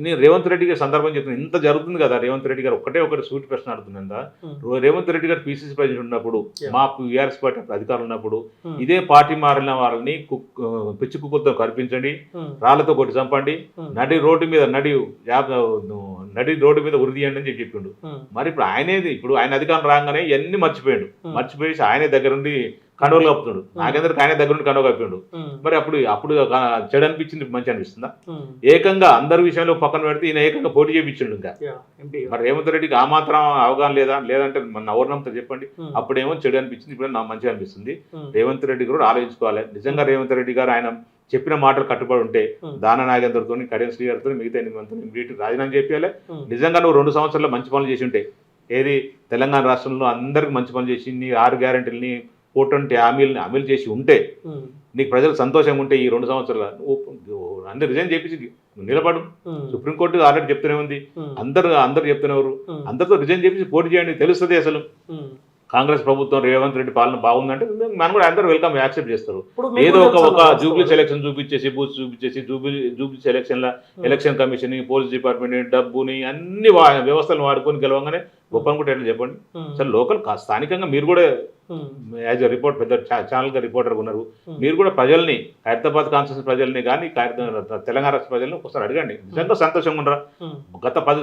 నేను రేవంత్ రెడ్డి గారి సందర్భం చెప్తున్నా. ఇంత జరుగుతుంది కదా. రేవంత్ రెడ్డి గారు ఒకటే ఒకటి సూటి ప్రశ్న అడుగుతుందా రేవంత్ రెడ్డి గారు పీసీసీ ప్రెసిడెంట్ ఉన్నప్పుడు. మా టీఆర్ఎస్ పార్టీ అప్పుడు అధికారులు ఉన్నప్పుడు ఉమ్, ఇదే పార్టీ మారిన వాళ్ళని ఆ, పిచ్చి కుక్కలతో కనిపించండి ఉమ్, రాళ్ళతో కొట్టి చంపండి ఉమ్, నడి రోడ్డు మీద నడి నడి రోడ్డు మీద ఉరిదీయండి అని చెప్పి చెప్పిండు. మరి ఇప్పుడు ఆయనేది ఇప్పుడు ఆయన అధికారం రాగానే ఇవన్నీ మర్చిపోయాడు. Hmm. మర్చిపోయి ఆయనే దగ్గర నుండి కండోలు కప్పుతుండు. నాగేంద్రకి ఆయనే దగ్గర నుండి కండవ కప్పిండు. మరి అప్పుడు అప్పుడు చెడు అనిపించింది మంచి అనిపిస్తుందా? ఏకంగా అందరి విషయంలో పక్కన పెడితే ఈయన ఏకంగా పోటీ చేయించిండు ఇంకా. మరి రేవంత్ రెడ్డికి ఆ మాత్రం అవగాహన లేదా? లేదంటే మన నవరణంతో చెప్పండి. అప్పుడేమో చెడు అనిపించింది ఇప్పుడు నాకు మంచిగా అనిపిస్తుంది. రేవంత్ రెడ్డి కూడా ఆలోచించుకోవాలి. నిజంగా రేవంత్ రెడ్డి గారు ఆయన చెప్పిన మాటలు కట్టుబడి ఉంటే దాన నాగేంద్రతో కడియం శ్రీ గారితో మిగతా ఎనిమిది మందితో వీటికి రాజీనామా చేయాలి నిజంగా నువ్వు రెండు సంవత్సరాల్లో మంచి పనులు చేసి ఉంటే ఏది తెలంగాణ రాష్ట్రంలో అందరికి మంచి పనులు చేసి నీ ఆరు గ్యారెంటీలని కోటంటి హామీలని అమలు చేసి ఉంటే నీకు ప్రజలు సంతోషంగా ఉంటే ఈ రెండు సంవత్సరాలు అన్ని రిజైన్ చేపించి నిలబడు. సుప్రీంకోర్టు ఆల్రెడీ చెప్తూనే ఉంది. అందరు అందరు చెప్తున్నారు. అందరితో రిజైన్ చేపించి పోటీ చేయండి తెలుస్తుంది అసలు. కాంగ్రెస్ ప్రభుత్వం రేవంత్ రెడ్డి పాలన బాగుందంటే మనం కూడా అందరూ వెల్కమ్ యాక్సెప్ట్ చేస్తారు. ఏదో ఒక? జూబ్లీ సెలక్షన్ చూపించేసి బూత్ చూపించేసి Jubilee Jubilee selection election commission police department డబ్బుని అన్ని వ్యవస్థలు వాడుకొని గెలవంగానే గొప్ప అనుకుంటే ఎట్లా చెప్పండి అసలు లోకల్ స్థానికంగా మీరు కూడా యాజ్ ఎ రిపోర్ట్ పెద్ద ఛానల్గా రిపోర్టర్ ఉన్నారు. మీరు కూడా ప్రజల్ని హైదరాబాద్ కాన్స్టిట్యూన్స్ ప్రజల్ని కానీ తెలంగాణ రాష్ట్ర ప్రజల్ని ఒకసారి అడగండి. నిజంగా సంతోషంగా ఉండరా గత పది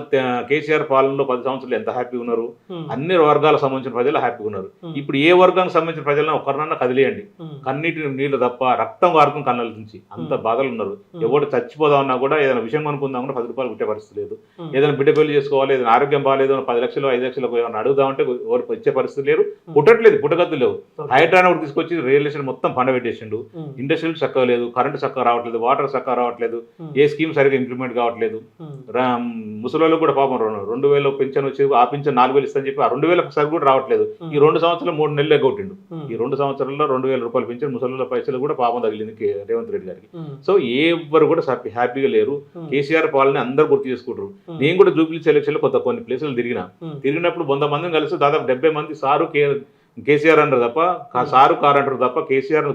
కేసీఆర్ పాలనలో పది సంవత్సరాలు ఎంత హ్యాపీగా ఉన్నారు? అన్ని వర్గాలకు సంబంధించిన ప్రజలు హ్యాపీగా ఉన్నారు. ఇప్పుడు ఏ వర్గానికి సంబంధించిన ప్రజలను ఒకరినన్నా కదిలేయండి. కన్నీటి నీళ్ళు తప్ప రక్తం వారుకుని కళ్ళ నుంచి అంత. బాధలు ఉన్నారు. ఎవడు చచ్చిపోదామన్నా కూడా ఏదైనా విషయం కొనుక్కుందాం కూడా పది రూపాయలు పెట్టే పరిస్థితి లేదు. ఏదైనా బిడ్డ పెళ్ళి చేసుకోవాలి ఏదైనా ఆరోగ్యం బాగాలేదు పది లక్షలు లక్షలు ఏమైనా అడుగుదామంటే ఎవరు ఇచ్చే పరిస్థితి లేరు. పుట్టట్లేదు పుట్టగద్దు లేవు. హైడ్రాన్ ఒకటి తీసుకొచ్చి రియల్ ఎస్టేట్ మొత్తం పండబెట్టేసిండు ఉమ్, ఇండస్ట్రియల్ చక్కగా లేదు కరెంట్ చక్కగా రావట్లేదు వాటర్ చక్కగా రావట్లేదు ఏ స్కీమ్ సరిగా ఇంప్లిమెంట్ కావట్లేదు. ముసలోళ్ళు కూడా పాపం రెండు- వేలు పెన్షన్ వచ్చి ఆ పింఛన్ నాలుగు వేలు ఇస్తాను చెప్పి ఆ రెండు వేల సరి కూడా రావట్లేదు. ఈ రెండు సంవత్సరాలు మూడు నెలలే ఉమ్, ఈ రెండు సంవత్సరాల్లో రెండు వేల రూపాయలు పెంచారు ముసలిల పైసలు కూడా పాపం తగిలింది రేవంత్ రెడ్డి గారికి. సో ఎవ్వరు కూడా హ్యాపీ హ్యాపీగా లేరు. కేసీఆర్ పాలన అందరు గుర్తు చేసుకుంటారు. నేను కూడా జూబ్లీ సెలక్షన్లో కొత్త కొన్ని ప్లేసులు తిరిగిన. తిరిగినప్పుడు వంద మందిని కలిసి దాదాపు డెబ్బై మంది సారు కే కేసీఆర్ అంటారు తప్ప సారు కారు అంటారు తప్ప కేసీఆర్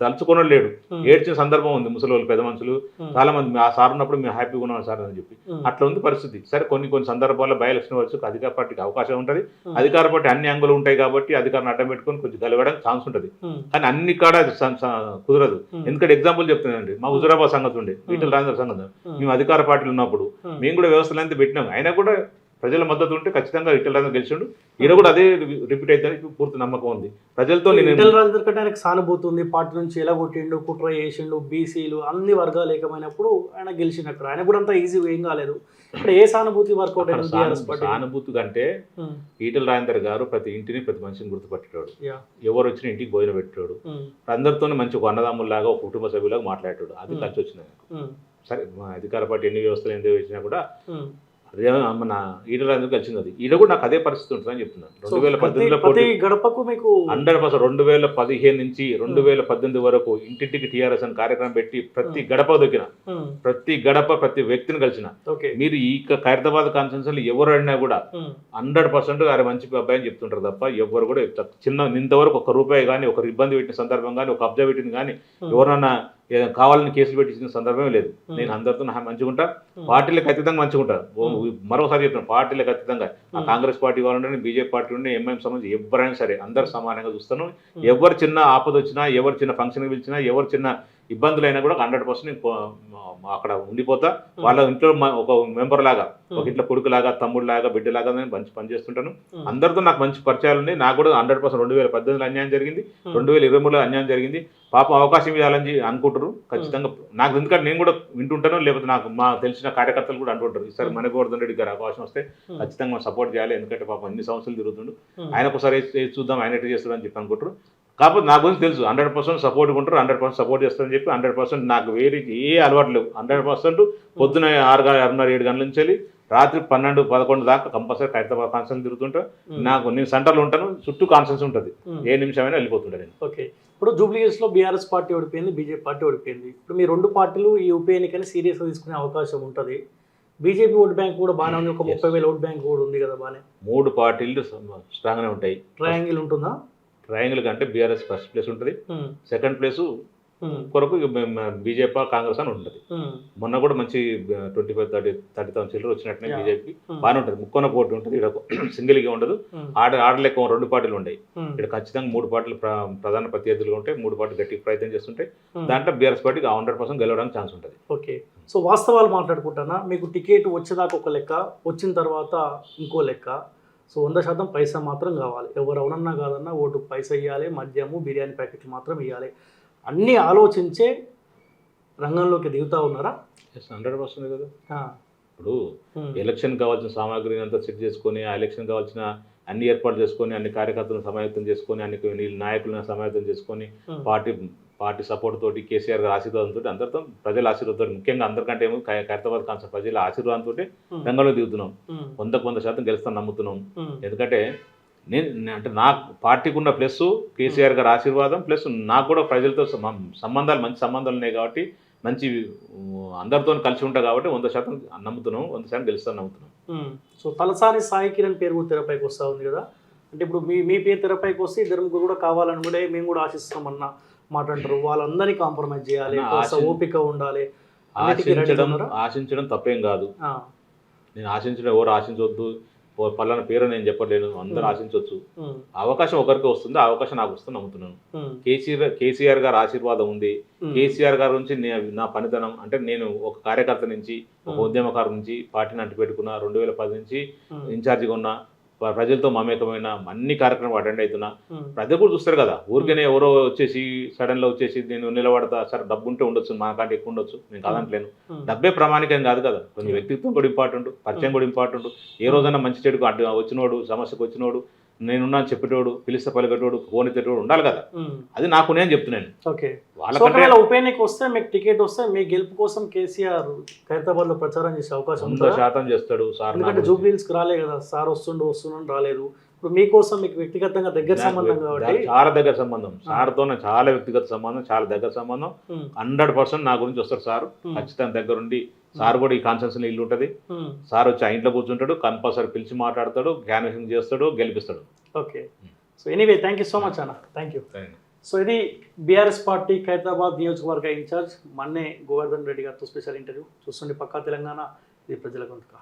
తలుచుకొని లేడు ఏడ్చిన సందర్భం ఉంది ముసలి వాళ్ళు పెద్ద మనుషులు. చాలా మంది ఆ సార్ ఉన్నప్పుడు మేము హ్యాపీగా ఉన్నాం సార్ అని చెప్పి. అట్లా ఉంది పరిస్థితి. సరే కొన్ని కొన్ని సందర్భాల్లో బై ఎలక్షన్ వచ్చి అధికార పార్టీకి అవకాశం ఉంటుంది. అధికార పార్టీ అన్ని అంగులు ఉంటాయి కాబట్టి అధికారాన్ని అడ్డం పెట్టుకొని కొంచెం గెలవడానికి ఛాన్స్ ఉంటుంది. కానీ అన్ని కాడ కుదరదు. ఎందుకంటే ఎగ్జాంపుల్ చెప్తున్నానండి. మా హుజురాబాద్ సంగతి ఉండే. ఈటల రాజేంద్ర సంగతి. మేము. అధికార పార్టీలు ఉన్నప్పుడు మేము కూడా వ్యవస్థలు అంతా పెట్టినాం. అయినా కూడా ప్రజల మద్దతు ఉంటే ఖచ్చితంగా ఇటల రాజేంద్ర గెలిచిండు. ఈయన కూడా అదే రిపీట్ అవుతుందని పూర్తి నమ్మకం ఉంది. ప్రజలతో నేను ఈటెల రాజేందర్ కంటే ఆయనకు సానుభూతి ఉంది. పార్టీ నుంచి ఎలా కొట్టిండు కుట్ర చేసిండు బీసీలు అన్ని వర్గాలు ఏకమైనప్పుడు ఆయన గెలిచినట్టు. ఆయన కూడా అంత ఈజీ ఏం కాలేదు. ఇక్కడ ఏ సానుభూతి వర్కౌట్ సానుభూతి కంటే ఈటల రాజేందర్ గారు ప్రతి ఇంటిని ప్రతి మనిషిని గుర్తుపట్టేటాడు. ఎవరు వచ్చిన ఇంటికి భోజనం పెట్టాడు అందరితోనే మంచి ఒక అన్నదమ్ముల్లాగా ఒక కుటుంబ సభ్యులాగా మాట్లాడాడు అది. కలిసి వచ్చింది సరే అధికార పార్టీ ఎన్ని వ్యవస్థలు ఎందుకు వచ్చినా కూడా మన ఈటల ఎందుకు కలిసింది అది? ఈడ కూడా నాకు అదే పరిస్థితి ఉంటుందని చెప్తున్నాను. రెండు వేల పద్దెనిమిదిలో పోటీ గడపకు మీకు హండ్రెడ్ పర్సెంట్ రెండు వేల పదిహేను నుంచి రెండు వేల పద్దెనిమిది వరకు ఇంటింటికి టీఆర్ఎస్ అని కార్యక్రమం పెట్టి ప్రతి గడప దొక్కిన. ప్రతి గడప ప్రతి వ్యక్తిని కలిసిన. మీరు ఈ ఖైరతాబాద్ కాన్ఫరెన్స్ ఎవరు అడినా కూడా హండ్రెడ్ పర్సెంట్ అరే మంచి అబ్బాయి అని చెప్తుంటారు తప్ప ఎవరు కూడా. చిన్న ఇంతవరకు ఒక రూపాయి కానీ ఒక ఇబ్బంది పెట్టిన సందర్భం కానీ ఒక అబ్జా పెట్టింది కానీ ఎవరన్నా ఏదైనా కావాలని కేసులు పెట్టించిన సందర్భమే లేదు. నేను అందరితో నా మంచిగా ఉంటా ఉమ్, పార్టీలకు ఖచ్చితంగా మంచిగా ఉంటా ఓ- ఉమ్. మరోసారి చెప్తాను పార్టీలకు ఖచ్చితంగా ఆ కాంగ్రెస్ పార్టీ వాళ్ళని బీజేపీ పార్టీ ఉండి ఎంఐఎం సంబంధించి ఎవరైనా సరే అందరు సమానంగా చూస్తాను. ఎవరు చిన్న ఆపద వచ్చినా ఎవరు చిన్న ఫంక్షన్ పిలిచినా ఎవరు చిన్న ఇబ్బందులు అయినా కూడా హండ్రెడ్ పర్సెంట్ అక్కడ ఉండిపోతా. వాళ్ళ ఇంట్లో ఒక మెంబర్ లాగా ఒక ఇంట్లో కొడుకు లాగా తమ్ముడు లాగా బిడ్డ లాగా నేను మంచి పని చేస్తుంటాను. అందరితో నాకు మంచి పరిచయాలు ఉన్నాయి. నాకు కూడా హండ్రెడ్ పర్సెంట్ రెండు వేల పద్దెనిమిదిలో అన్యాయం జరిగింది. రెండు వేల ఇరవై మూడులో అన్యాయం జరిగింది. పాపం అవకాశం ఇవ్వాలని అనుకుంటారు ఖచ్చితంగా నాకు ఎందుకంటే నేను కూడా వింటుంటాను. లేకపోతే నాకు మా తెలిసిన కార్యకర్తలు కూడా అంటుంటారు. ఈసారి ఉమ్. మనగోవర్ధన్ రెడ్డి గారు అవకాశం వస్తే ఖచ్చితంగా మనం సపోర్ట్ చేయాలి. ఎందుకంటే పాపం అన్ని సంవత్సరాలు తిరుగుతుండు. ఆయన ఒకసారి చూద్దాం ఆయన ఎట్లా చేస్తాడు అని చెప్పి అనుకుంటారు కాకపోతే నా గురించి తెలుసు. హండ్రెడ్ పర్సెంట్ సపోర్ట్ ఉంటారు హండ్రెడ్ పర్సెంట్ సపోర్ట్ చేస్తారని చెప్పి హండ్రెడ్ పర్సెంట్ నాకు వేరే ఏ అలవాటు లేవు. హండ్రెడ్ పర్సెంట్ పొద్దున ఆరు ఆరున్నర ఏడు గంటల నుంచి వెళ్ళి రాత్రి పన్నెండు పదకొండు దాకా కంపల్సరీ హైదరాబాద్ కాన్సన్స్ తిరుగుతుంటా. నాకు నేను సెంటర్లో ఉంటాను చుట్టూ కాన్సన్స్ ఉంటుంది. ఏ నిమిషమైనా వెళ్ళిపోతుంటా నేను. ఓకే. ఇప్పుడు జూబ్లీహిల్స్లో బీఆర్ఎస్ పార్టీ ఓడిపోయింది బీజేపీ పార్టీ ఓడిపోయింది. ఇప్పుడు మీ రెండు పార్టీలు ఈ ఉప ఎన్నికని సీరియస్గా తీసుకునే అవకాశం ఉంటుంది. బీజేపీ ఓట్ బ్యాంక్ కూడా బాగానే ఉంది. ఒక. ముప్పై వేల ఓట్ బ్యాంక్ కూడా ఉంది కదా బాగానే. మూడు పార్టీలు స్ట్రాంగ్గానే ఉంటాయి. ట్రయాంగిల్ ఉంటుందా? ట్రయాంగిల్ కంటే బీఆర్ఎస్ ఫస్ట్ ప్లేస్ ఉంటుంది. సెకండ్ ప్లేస్ కొరకు బీజేపీ కాంగ్రెస్ అని ఉంటుంది. మొన్న కూడా మంచి twenty five thirty thirty thousand వచ్చినట్టునే Yeah. BJP బాగానే ఉంటుంది. ముక్కోన పోటీ ఉంటుంది. ఇక్కడ సింగిల్గా ఉండదు. ఉమ్, ఆడ ఆడలేక రెండు పార్టీలు ఉంటాయి ఉమ్, ఇక్కడ ఖచ్చితంగా మూడు పార్టీలు ప్ర- ప్రధాన ప్రత్యర్థులుగా ఉంటాయి మూడు పార్టీలు గట్టి ప్రయత్నం చేస్తుంటాయి. దాంట్లో బీఆర్ఎస్ పార్టీకి హండ్రెడ్ పర్సెంట్ గెలవడానికి ఛాన్స్ ఉంటుంది. ఓకే. సో వాస్తవాలు మాట్లాడుకుంటానా? మీకు టికెట్ వచ్చేదాకా ఒక లెక్క వచ్చిన తర్వాత ఇంకో లెక్క. సో వంద శాతం పైసా మాత్రం కావాలి. ఎవరు అవునన్నా కాదన్నా ఓటు పైసా ఇవ్వాలి మద్యము బిర్యానీ ప్యాకెట్లు మాత్రం ఇవ్వాలి అన్నీ ఆలోచించే రంగంలోకి దిగుతా ఉన్నారా? హండ్రెడ్ పర్సెంట్ కదా. ఇప్పుడు ఎలక్షన్ కావాల్సిన సామాగ్రిని అంతా సెట్ చేసుకొని ఆ ఎలక్షన్ కావాల్సిన అన్ని ఏర్పాట్లు చేసుకొని అన్ని కార్యకర్తలను సమాయత్తం చేసుకొని అన్ని నాయకులను సమాయత్తం చేసుకొని పార్టీ పార్టీ సపోర్ట్ తోటి కేసీఆర్ గారి ఆశీర్వాదంతో అందరితో ప్రజల ఆశీర్వాదంతో ముఖ్యంగా అందరికంటే ఏమో ఖైరతాబాద్ కాన్సర్ ప్రజల ఆశీర్వాదంతో రంగంలో దిగుతున్నాం. వందకు వంద శాతం గెలుస్తాం నమ్ముతున్నాం. ఎందుకంటే నేను అంటే నా పార్టీకి ఉన్న ప్లస్ కేసీఆర్ గారి ఆశీర్వాదం ప్లస్ నాకు కూడా ప్రజలతో సంబంధాలు మంచి సంబంధాలు ఉన్నాయి కాబట్టి మంచి అందరితో కలిసి ఉంటా కాబట్టి వంద శాతం నమ్ముతున్నాం వంద శాతం గెలుస్తాను నమ్ముతున్నాం. సో తలసాని సాయి కిరణ్ పేరు కూడా తెరపైకి వస్తూ ఉంది కదా. అంటే ఇప్పుడు మీ మీ పేరు తెరపైకి వస్తే ఇద్దరు ముగ్గురు కూడా కావాలని కూడా "ఏ, మేము కూడా ఆశిస్తామన్న మాట అంటారు వాళ్ళందరినీ కాంప్రమైజ్ చేయాలి ఓపిక ఉండాలి. ఆశించడం? ఆశించడం తప్పేం కాదు. నేను ఆశించడం ఎవరు ఆశించవద్దు ఓ పలానా పేరు నేను చెప్పలేను అందరూ. ఆశించవచ్చు అవకాశం ఒకరికి వస్తుంది. ఆ అవకాశం నాకు వస్తుంది నమ్ముతున్నాను. కేసీఆర్ కేసీఆర్ గారి ఆశీర్వాదం ఉంది. కేసీఆర్ గారి నుంచి నే- పనితనం అంటే నేను ఒక కార్యకర్త నుంచి ఒక. ఉద్యమకారు నుంచి పార్టీని అంటి పెట్టుకున్న రెండు వేల పది నుంచి ఇన్ఛార్జిగా ఉన్న ప్రజలతో మమేకమైన అన్ని కార్యక్రమాలు అటెండ్ అవుతున్నా. ప్రజలు కూడా చూస్తారు కదా ఊరికనే ఎవరో వచ్చేసి సడన్లో వచ్చేసి నేను నిలబడతా సరే డబ్బు ఉంటే ఉండొచ్చు మాకంటే ఎక్కువ ఉండొచ్చు నేను కాదంటలేను. డబ్బే ప్రామాణికం కాదు కదా కొంచెం. వ్యక్తిత్వం కూడా ఇంపార్టెంట్ పరిచయం కూడా ఇంపార్టెంట్ ఏ రోజైనా మంచి చెడుకు అడ్డు వచ్చినోడు సమస్యకు వచ్చినోడు నేనున్నా చెప్పేటోడు పిలిస్తే పలికేటోడు ఫోన్ ఎత్తేటోడు ఉండాలి కదా. అది నాకు నేను చెప్తున్నాను. ఓకే. ఒకవేళ ఉప ఎన్నిక వస్తే మీకు టికెట్ వస్తే మీ గెలుపు కోసం కేసీఆర్ ఖైరతాబాద్లో ప్రచారం చేసే అవకాశం వంద శాతం చేస్తాడు సార్ ఎందుకంటే కి రాలే కదా. సార్ వస్తుండు వస్తుండని రాలేదు. ఇప్పుడు మీకోసం మీకు వ్యక్తిగతంగా దగ్గర సంబంధం కాబట్టి చాలా దగ్గర సంబంధం. సార్తో చాలా వ్యక్తిగత సంబంధం చాలా దగ్గర సంబంధం. హండ్రెడ్ పర్సెంట్ నా గురించి వస్తారు సార్. ఖచ్చితంగా దగ్గరుండి సార్ కూడా ఈ కాన్సెన్స్ ఇల్లు ఉంటుంది. సార్ వచ్చి ఆ ఇంట్లో కూర్చుంటాడు కంపల్సరీ పిలిచి మాట్లాడతాడు క్యాన్వసింగ్ చేస్తాడు గెలిపిస్తాడు. Okay. So anyway thank you so much అన్న. థ్యాంక్ యూ సో ఇది బీఆర్ఎస్ పార్టీ ఖైరతాబాద్ నియోజకవర్గ ఇన్ఛార్జ్ మన్నే గోవర్ధన్ రెడ్డి గారితో స్పెషల్ ఇంటర్వ్యూ చూస్తుండే పక్కా తెలంగాణ ఇది ప్రజల గొంతుక.